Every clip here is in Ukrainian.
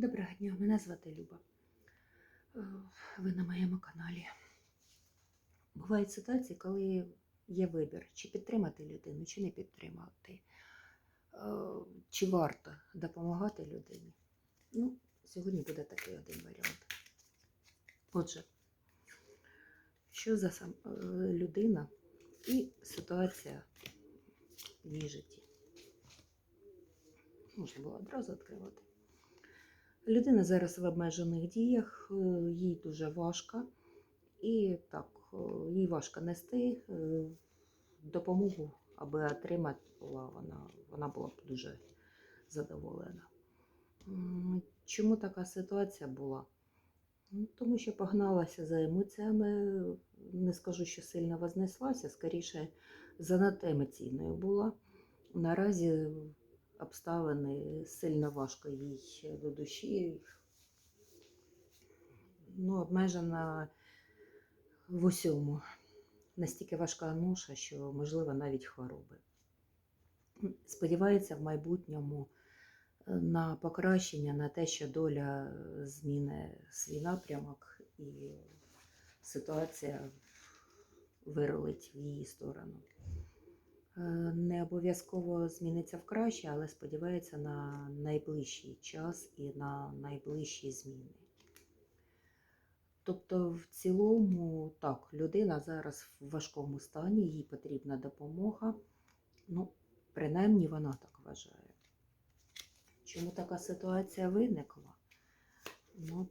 Доброго дня, мене звати Люба. Е, Ви на моєму каналі. Бувають ситуації, коли є вибір, чи підтримати людину, чи не підтримати, Е, чи варто допомагати людині. Ну, сьогодні буде такий один варіант. Отже, що за сам, е, людина і ситуація в її житті. Можна було одразу відкривати. Людина зараз в обмежених діях, е, їй дуже важко, і так, е, їй важко нести е, допомогу, аби отримати вона, вона була б дуже задоволена. Чому така ситуація була? Ну, Тому що погналася за емоціями, не скажу, що сильно вознеслася, скоріше занадто емоційною була. Наразі обставини сильно важко їй до душі. Ну, обмежена в усьому. Настільки важка ноша, що можливо навіть хвороби. Сподівається в майбутньому е, на покращення, на те, що доля зміни свій напрямок і ситуація вирулить в її сторону. Е, Не обов'язково зміниться в краще, але сподівається на найближчий час і на найближчі зміни. Тобто, в цілому, так, людина зараз в важкому стані, їй потрібна допомога. Ну, принаймні вона так вважає. Чому така ситуація виникла? Ну,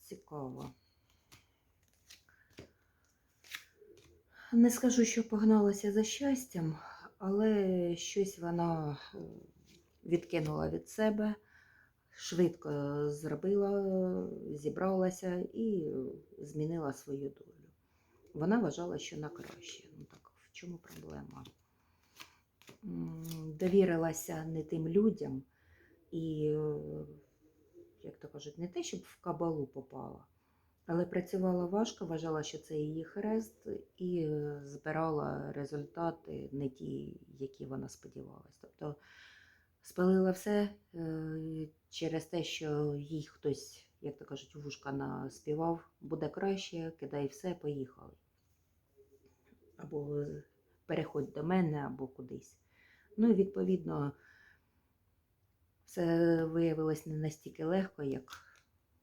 цікаво. Не скажу, що погналася за щастям, але щось вона е, відкинула від себе, швидко зробила, зібралася і змінила свою долю. Вона вважала, що на краще. Ну так, в чому проблема? Довірилася не тим людям і, е, як то кажуть, не те, щоб в кабалу попала, але працювала важко, вважала, що це її хрест, і е, збирала результати не ті, які вона сподівалась. Тобто спалила все е, через те, що їй хтось, як то кажуть, вушка наспівав, буде краще, кидай все, поїхали. Або переходь до мене, або кудись. Ну і відповідно, все виявилось не настільки легко, як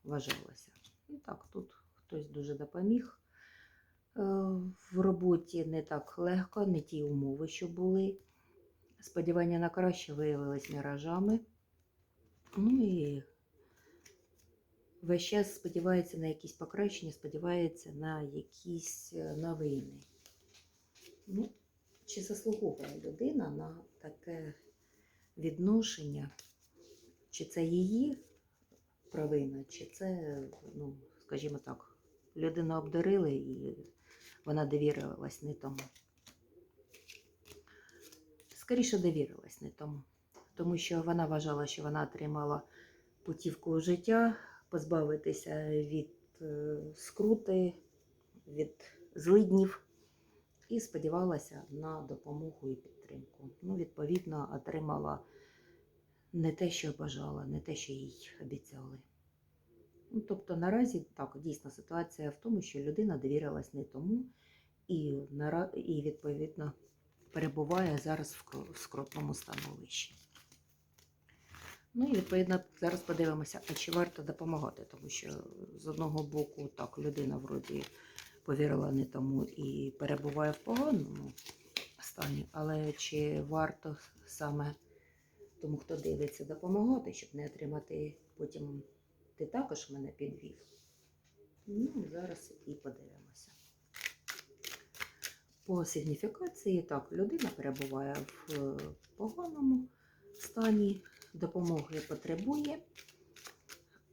вважалося. Ну так, тут хтось дуже допоміг. Е, В роботі не так легко, не ті умови, що були. Сподівання на краще виявилось міражами. Ну і весь час сподівається на якісь покращення, сподівається на якісь е, новини. Ну, чи заслуговує людина на таке відношення? Чи це її провина, чи це, ну, скажімо так, людину обдарили і вона довірилась не тому. Скоріше довірилась не тому. Тому що вона вважала, що вона отримала путівку у життя, позбавитися від е, скрути, від злиднів і сподівалася на допомогу і підтримку. Ну, відповідно, отримала не те, що бажала, не те, що їй обіцяли. Ну, тобто наразі так, дійсно ситуація в тому, що людина довірилась не тому і, і відповідно перебуває зараз в скрутному становищі. Ну і відповідно зараз подивимося, а чи варто допомагати, тому що з одного боку так людина вроді повірила не тому і перебуває в поганому стані, але чи варто саме тому, хто дивиться, допомагати, щоб не отримати потім ти також мене підвів. Ну, зараз і подивимося. По сигніфікації, так, людина перебуває в е, поганому стані, допомоги потребує.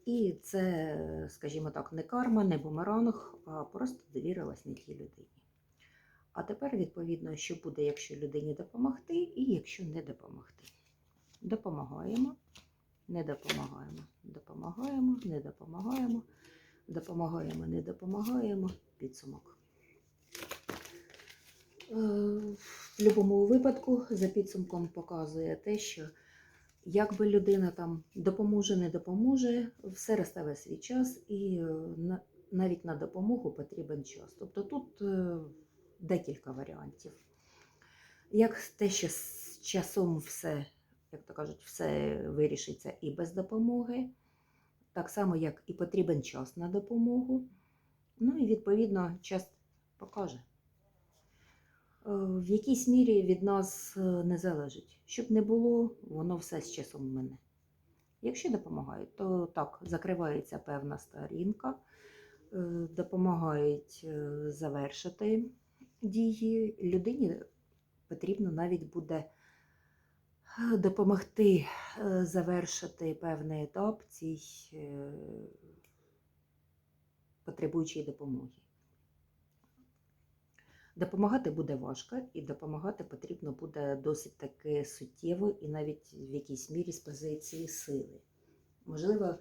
І це, скажімо так, не карма, не бумеранг, а просто довірилась не тій людині. А тепер, відповідно, що буде, якщо людині допомогти, і якщо не допомогти. Допомагаємо, не допомагаємо, допомагаємо, не допомагаємо, допомагаємо, не допомагаємо. Підсумок. Е, В будь-якому випадку за підсумком показує те, що Як би людина там допоможе, не допоможе, все розставить свій час, і е, навіть на допомогу потрібен час. Тобто тут е, декілька варіантів. Як те, що з часом все, як то кажуть, все вирішиться і без допомоги, так само, як і потрібен час на допомогу. Ну і відповідно час покаже. Е, В якійсь мірі від нас е, не залежить. Щоб не було, воно все з часом мине. Якщо допомагають, то так, закривається певна сторінка, е, допомагають завершити дії. Людині потрібно навіть буде допомогти е, завершити певний етап цій е, потребуючій допомоги. Допомагати буде важко, і допомагати потрібно буде досить таки суттєво і навіть в якійсь мірі з позиції сили. Можливо,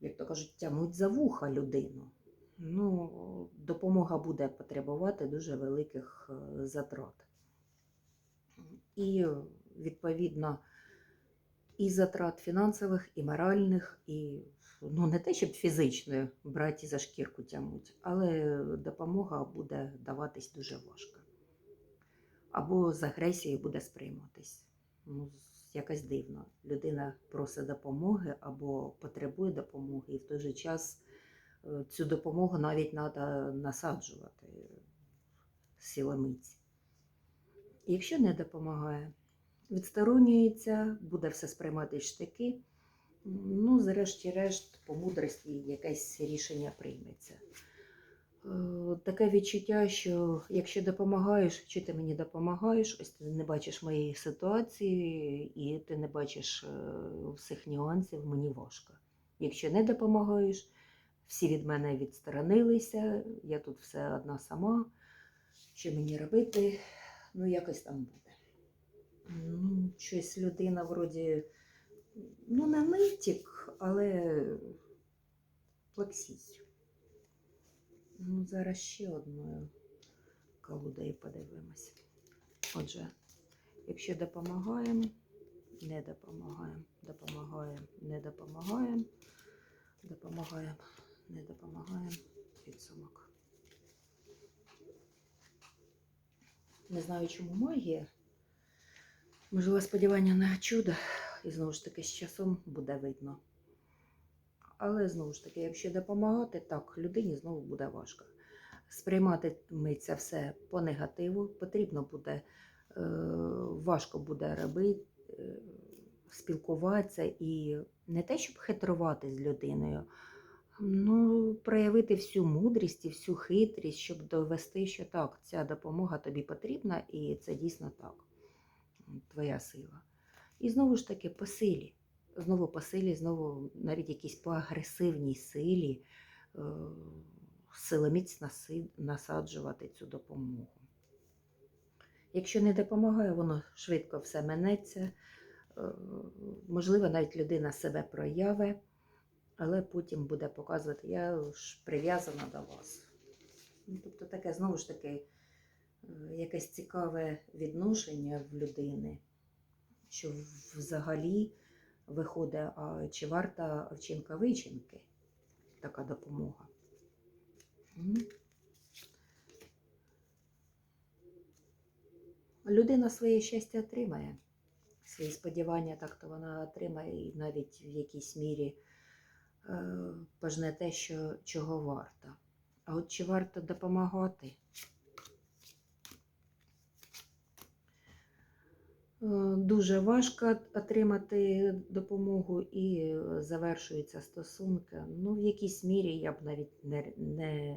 як то кажуть, тягнуть за вуха людину. Ну, допомога буде потребувати дуже великих е, затрат. І, відповідно, і затрат фінансових, і моральних, і ну, не те, щоб фізичною браті за шкірку тягнуть, але допомога буде даватись дуже важко. Або з агресією буде сприйматись. Ну, якось дивно. Людина просить допомоги або потребує допомоги, і в той же час е, цю допомогу навіть треба насаджувати силомиць. Якщо не допомагає, відсторонюється, буде все сприймати штики. Ну, зрешті-решт, по мудрості якесь рішення прийметься. Е, Таке відчуття, що якщо допомагаєш, чи ти мені допомагаєш, ось ти не бачиш моєї ситуації і ти не бачиш е, всіх нюансів, мені важко. Якщо не допомагаєш, всі від мене відсторонилися, я тут все одна сама. Що мені робити? Ну, якось там буде. Ну, щось людина вроді, ну, не нитік, але плаксій. Ну, зараз ще одною колодою подивимось. Отже, якщо допомагаємо, не допомагаємо, допомагаємо, не допомагаємо, допомагаємо, не допомагаємо, підсумок. Не знаю, чому магія. Можливо, сподівання на чудо, і знову ж таки з часом буде видно. Але знову ж таки, якщо допомагати, так, людині знову буде важко. Сприйматиметься все по негативу, потрібно буде, е, важко буде робити, е, спілкуватися і не те, щоб хитрувати з людиною, ну, проявити всю мудрість і всю хитрість, щоб довести, що так, ця допомога тобі потрібна, і це дійсно так, твоя сила. І знову ж таки, по силі. Знову по силі, знову навіть якісь по агресивній силі е, силоміць насаджувати цю допомогу. Якщо не допомагає, воно швидко все минеться. Е, Можливо, навіть людина себе проявить, але потім буде показувати, я ж прив'язана до вас. Ну, тобто таке, знову ж таки, е, якесь цікаве відношення в людини, що взагалі виходить, а чи варта вчинка вичинки така допомога. Людина своє щастя отримає, свої сподівання так-то вона отримає і навіть в якійсь мірі е, пожне те, що, чого варто. А от чи варто допомагати? Е, Дуже важко отримати допомогу і завершуються стосунки. Ну, в якійсь мірі я б навіть не, не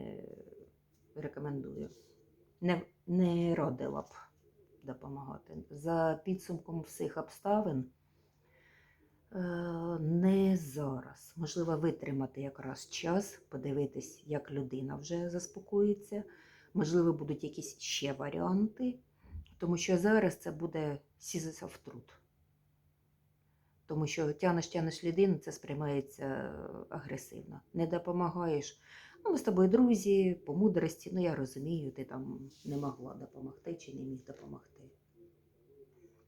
рекомендую. Не, не радила б допомагати. За підсумком всіх обставин не зараз. Можливо, витримати якраз час, подивитись, як людина вже заспокоїться. Можливо, будуть якісь ще варіанти. Тому що зараз це буде сізися в труд. Тому що тянеш, тянеш людину, це сприймається е, агресивно. Не допомагаєш. Ну, ми з тобою друзі, по мудрості, ну я розумію, ти там не могла допомогти чи не міг допомогти.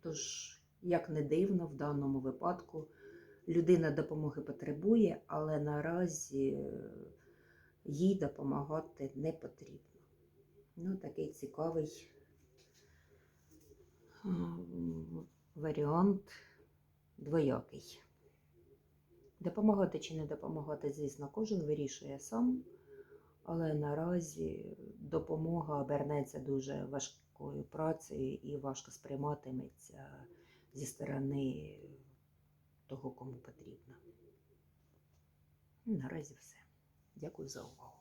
Тож Як не дивно, в даному випадку людина допомоги потребує, але наразі е, їй допомагати не потрібно. Ну, такий цікавий варіант двоякий. Допомагати чи не допомагати, звісно, кожен вирішує сам, але наразі допомога обернеться дуже важкою працею і важко сприйматиметься зі сторони того, кому потрібно. Наразі все. Дякую за увагу.